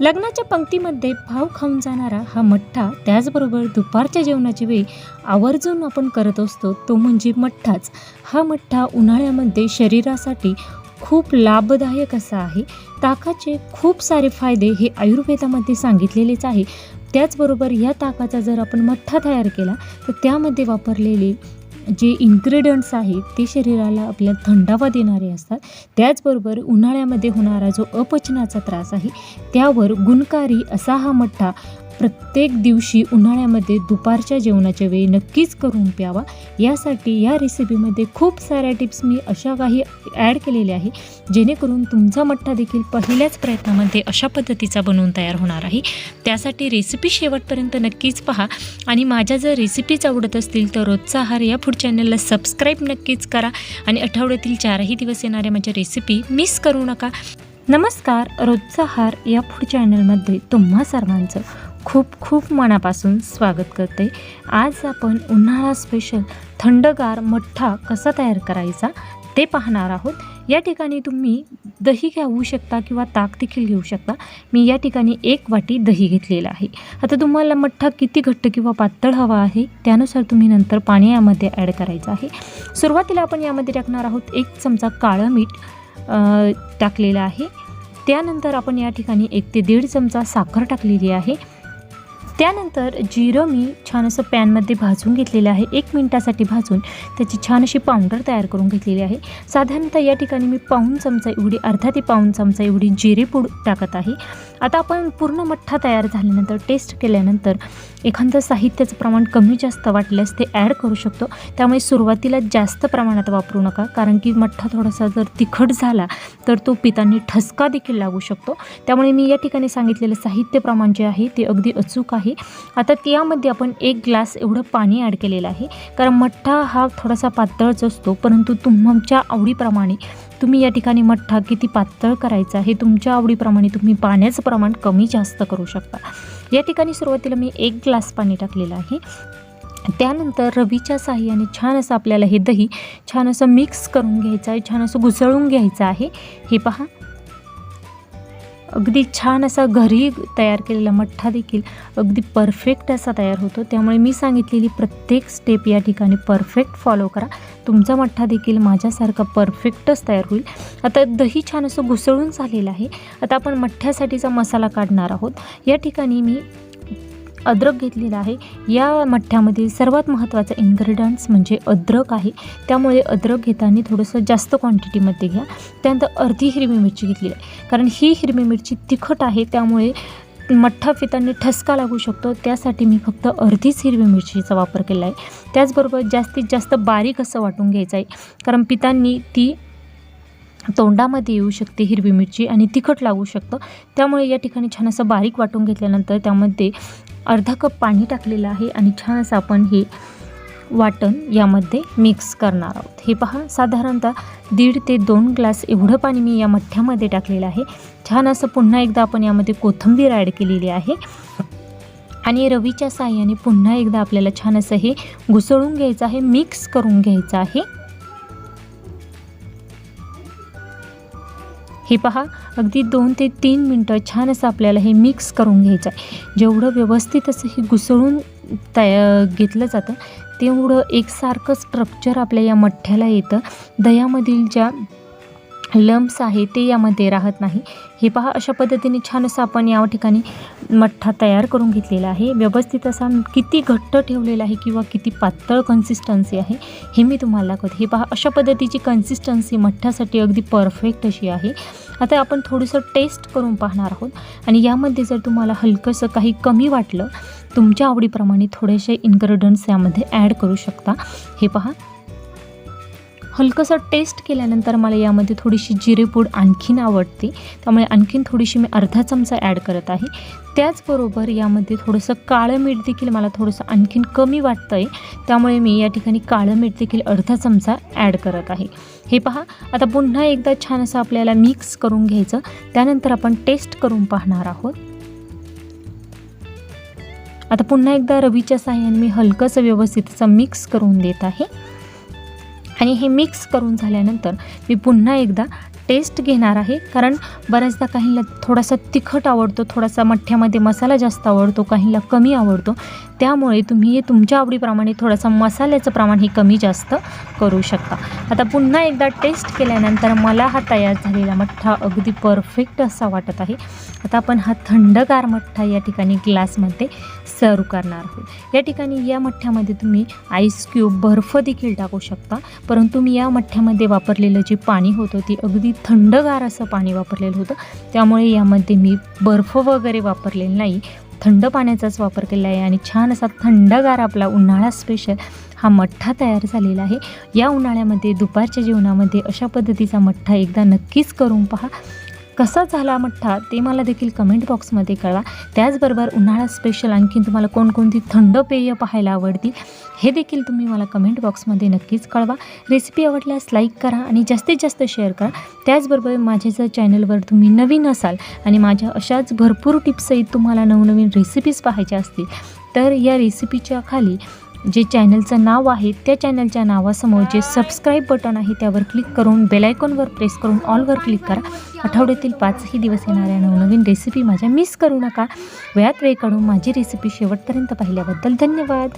लग्नाच्या पंक्तीमध्ये भाव खाऊन जाणारा हा मठ्ठा त्याचबरोबर दुपारच्या जेवणाची वेळी आवर्जून आपण करत असतो तो म्हणजे मठ्ठाच. हा मठ्ठा उन्हाळ्यामध्ये शरीरासाठी खूप लाभदायक असा आहे. ताकाचे खूप सारे फायदे हे आयुर्वेदामध्ये सांगितलेलेच आहे. त्याचबरोबर या ताकाचा जर आपण मठ्ठा तयार केला तर त्यामध्ये वापरलेले जे इन्ग्रेडियंट्स आहेत ते शरीराला आपल्या थंडावा देणारे असतात. त्याचबरोबर उन्हाळ्यामध्ये होणारा जो अपचनाचा त्रास आहे त्यावर गुणकारी असा हा मठ्ठा प्रत्येक दिवशी उन्हाळ्यामध्ये दुपारच्या जेवणाच्या वेळी नक्कीच करून प्यावा. यासाठी या रेसिपीमध्ये खूप साऱ्या टिप्स मी अशा काही ॲड केलेल्या आहे जेणेकरून तुमचा मठ्ठा देखील पहिल्याच प्रयत्नामध्ये अशा पद्धतीचा बनवून तयार होणार आहे. त्यासाठी रेसिपी शेवटपर्यंत नक्कीच पहा आणि माझ्या जर रेसिपीज आवडत असतील तर रोजचा आहार या फूड चॅनलला सबस्क्राईब नक्कीच करा आणि आठवड्यातील चारही दिवस येणाऱ्या माझ्या रेसिपी मिस करू नका. नमस्कार रोजचा आहार या फूड चॅनलमध्ये तुम्हा सर्वांचं. खूप खूप मनापासून स्वागत करते. आज आपण उन्हाळा स्पेशल थंडगार मठ्ठा कसा तयार करायचा ते पाहणार आहोत. या ठिकाणी तुम्ही दही घेऊ शकता किंवा ताक देखील घेऊ शकता. मी या ठिकाणी एक वाटी दही घेतलेलं आहे. आता तुम्हाला मठ्ठा किती घट्ट किंवा पातळ हवा आहे त्यानुसार तुम्ही नंतर पाणी यामध्ये ॲड करायचं आहे. सुरुवातीला आपण यामध्ये टाकणार आहोत एक चमचा काळं मीठ टाकलेलं आहे. त्यानंतर आपण या ठिकाणी एक ते दीड चमचा साखर टाकलेली आहे. त्यानंतर जिरं मी छान असं पॅनमध्ये भाजून घेतलेलं आहे. एक मिनटासाठी भाजून त्याची छान अशी पावडर तयार करून घेतलेली आहे. साधारणतः या ठिकाणी मी पाऊन चमचा एवढी अर्धा ते पाऊन चमचा एवढी जिरे पूड टाकत आहे. आता आपण पूर्ण मठ्ठा तयार झाल्यानंतर टेस्ट केल्यानंतर एखादं साहित्याचं प्रमाण कमी जास्त वाटल्यास ते ॲड करू शकतो. त्यामुळे सुरुवातीला जास्त प्रमाणात वापरू नका कारण की मठ्ठा थोडासा जर तिखट झाला तर तो पितांनी ठसका देखील लागू शकतो. त्यामुळे मी या ठिकाणी सांगितलेलं साहित्य प्रमाण जे आहे ते अगदी अचूक आहे. आता त्यामध्ये आपण एक ग्लास एवढं पाणी ॲड केलेलं आहे. कारण मठ्ठा हा थोडासा पातळच असतो. परंतु तुमच्या आवडीप्रमाणे तुम्ही या ठिकाणी मठ्ठा किती पातळ करायचा हे तुमच्या आवडीप्रमाणे तुम्ही पाण्याचं प्रमाण कमी जास्त करू शकता. या ठिकाणी सुरुवातीला मी एक ग्लास पाणी टाकलेलं आहे. त्यानंतर रवीच्या साह्याने छान असं आपल्याला हे दही छान असं मिक्स करून घ्यायचं आहे. छान असं घुसळून घ्यायचं आहे. हे पहा. अगदी छान असा घरी तयार केलेला मठ्ठा देखील अगदी परफेक्ट असा तयार होतो. त्यामुळे मी सांगितलेली प्रत्येक स्टेप या ठिकाणी परफेक्ट फॉलो करा. तुमचा मठ्ठा देखील माझ्यासारखा परफेक्टच तयार होईल. आता दही छान असं घुसळून झालेलं आहे. आता आपण मठ्ठ्यासाठीचा मसाला काढणार आहोत. या ठिकाणी मी अद्रक घेतलेला आहे. या मठ्ठ्यामधील सर्वात महत्त्वाचा इन्ग्रेडियंट्स म्हणजे अद्रक आहे. त्यामुळे अद्रक घेताना थोडंसं जास्त क्वांटिटीमध्ये घ्या. त्यानंतर अर्धी हिरवी मिरची घेतलेली आहे. कारण ही हिरवी मिरची तिखट आहे त्यामुळे मठ्ठा फितांनी ठसका लागू शकतो. त्यासाठी मी फक्त अर्धीच हिरवी मिरचीचा वापर केला आहे. त्याचबरोबर जास्तीत जास्त बारीक असं वाटून घ्यायचं आहे. कारण पितांनी ती तोंडामध्ये येऊ शकते हिरवी मिरची आणि तिखट लागू शकतं. त्यामुळे या ठिकाणी छान असं बारीक वाटून घेतल्यानंतर त्यामध्ये अर्धा कप पाणी टाकलेलं आहे आणि छान असं आपण हे वाटण यामध्ये मिक्स करणार आहोत. हे पहा साधारणतः दीड ते दोन ग्लास एवढं पाणी मी या मठ्ठ्यामध्ये टाकलेलं आहे. छान असं पुन्हा एकदा आपण यामध्ये कोथिंबीर ॲड केलेली आहे. आणि रवीच्या साह्याने पुन्हा एकदा आपल्याला छान असं हे घुसळून घ्यायचं आहे मिक्स करून घ्यायचं आहे. हे पहा अगदी दोन ते तीन मिनटं छान असं आपल्याला हे मिक्स करून घ्यायचं आहे. जेवढं व्यवस्थित असं हे घुसळून तया घेतलं जातं तेवढं एकसारखं स्ट्रक्चर आपल्या या मठ्ठ्याला येतं. दह्यामधील ज्या लम्स आहे ते यामध्ये राहत नाही. हे पहा अशा पद्धतीने छान असं आपण या ठिकाणी मठ्ठा तयार करून घेतलेला आहे. व्यवस्थित असा किती घट्ट ठेवलेला आहे किंवा किती पातळ कन्सिस्टन्सी आहे हे मी तुम्हाला दाखवते. हे पहा अशा पद्धतीची कन्सिस्टन्सी मठ्ठ्यासाठी अगदी परफेक्ट अशी आहे. आता आपण थोडंसं टेस्ट करून पाहणार आहोत. आणि यामध्ये जर तुम्हाला हलकंसं काही कमी वाटलं तुमच्या आवडीप्रमाणे थोडेसे इन्ग्रेडियंट्स यामध्ये ॲड करू शकता. हे पहा हलकंसं टेस्ट केल्यानंतर मला यामध्ये थोडीशी जिरेपूड आणखीन आवडते. त्यामुळे आणखीन थोडीशी मी अर्धा चमचा ॲड करत आहे. त्याचबरोबर यामध्ये थोडंसं काळं मीठ देखील मला थोडंसं आणखीन कमी वाटतं आहे त्यामुळे मी या ठिकाणी काळं मीठ देखील अर्धा चमचा ॲड करत आहे. हे पहा आता पुन्हा एकदा छान असं आपल्याला मिक्स करून घ्यायचं. त्यानंतर आपण टेस्ट करून पाहणार आहोत. आता पुन्हा एकदा रवीच्या साह्याने मी हलकंसं व्यवस्थित असं मिक्स करून देत आहे. आणि हे मिक्स करून झाल्यानंतर मी पुन्हा एकदा टेस्ट घेणार आहे. कारण बऱ्याचदा काहींना थोडासा तिखट आवडतो थोडासा मठ्ठ्यामध्ये मसाला जास्त आवडतो काहींना कमी आवडतो. त्यामुळे तुम्ही तुमच्या आवडीप्रमाणे थोडासा मसाल्याचं प्रमाण हे कमी जास्त करू शकता. आता पुन्हा एकदा टेस्ट केल्यानंतर मला हा तयार झालेला मठ्ठा अगदी परफेक्ट असा वाटत आहे. आता आपण हा थंडगार मठ्ठा या ठिकाणी ग्लासमध्ये सर्व करणार आहोत. या ठिकाणी या मठ्ठ्यामध्ये तुम्ही आईस क्यूब बर्फ देखील टाकू शकता. परंतु मी या मठ्ठ्यामध्ये वापरलेलं जे पाणी होतं ते अगदी थंडगार असं पाणी वापरलेलं होतं. त्यामुळे यामध्ये मी बर्फ वगैरे वापरलेलं नाही. थंड पाण्याचाच वापर केला आहे आणि छान असा थंडगार आपला उन्हाळा स्पेशल हा मठ्ठा तयार झालेला आहे. या उन्हाळ्यामध्ये दुपारच्या जेवणामध्ये अशा पद्धतीचा मठ्ठा एकदा नक्कीच करून पहा. कसा झाला मठ्ठा ते मला देखील कमेंट बॉक्समध्ये कळवा. त्याचबरोबर उन्हाळा स्पेशल आणखीन तुम्हाला कोणकोणती थंड पेय पाहायला आवडतील हे देखील तुम्ही मला कमेंट बॉक्समध्ये नक्कीच कळवा. रेसिपी आवडल्यास लाईक करा आणि जास्तीत जास्त शेअर करा. त्याचबरोबर माझ्या जर चॅनलवर तुम्ही नवीन असाल आणि माझ्या अशाच भरपूर टिप्सही तुम्हाला नवनवीन रेसिपीज पाहायच्या असतील तर या रेसिपीच्या खाली जे चॅनलचं नाव आहे त्या चॅनलच्या नावासमोर जे सबस्क्राईब बटन आहे त्यावर क्लिक करून बेलायकॉनवर प्रेस करून ऑलवर क्लिक करा. आठवड्यातील पाचही दिवस येणाऱ्या नवनवीन रेसिपी माझ्या मिस करू नका. वेळात वेळ काढून माझी रेसिपी शेवटपर्यंत पाहिल्याबद्दल धन्यवाद.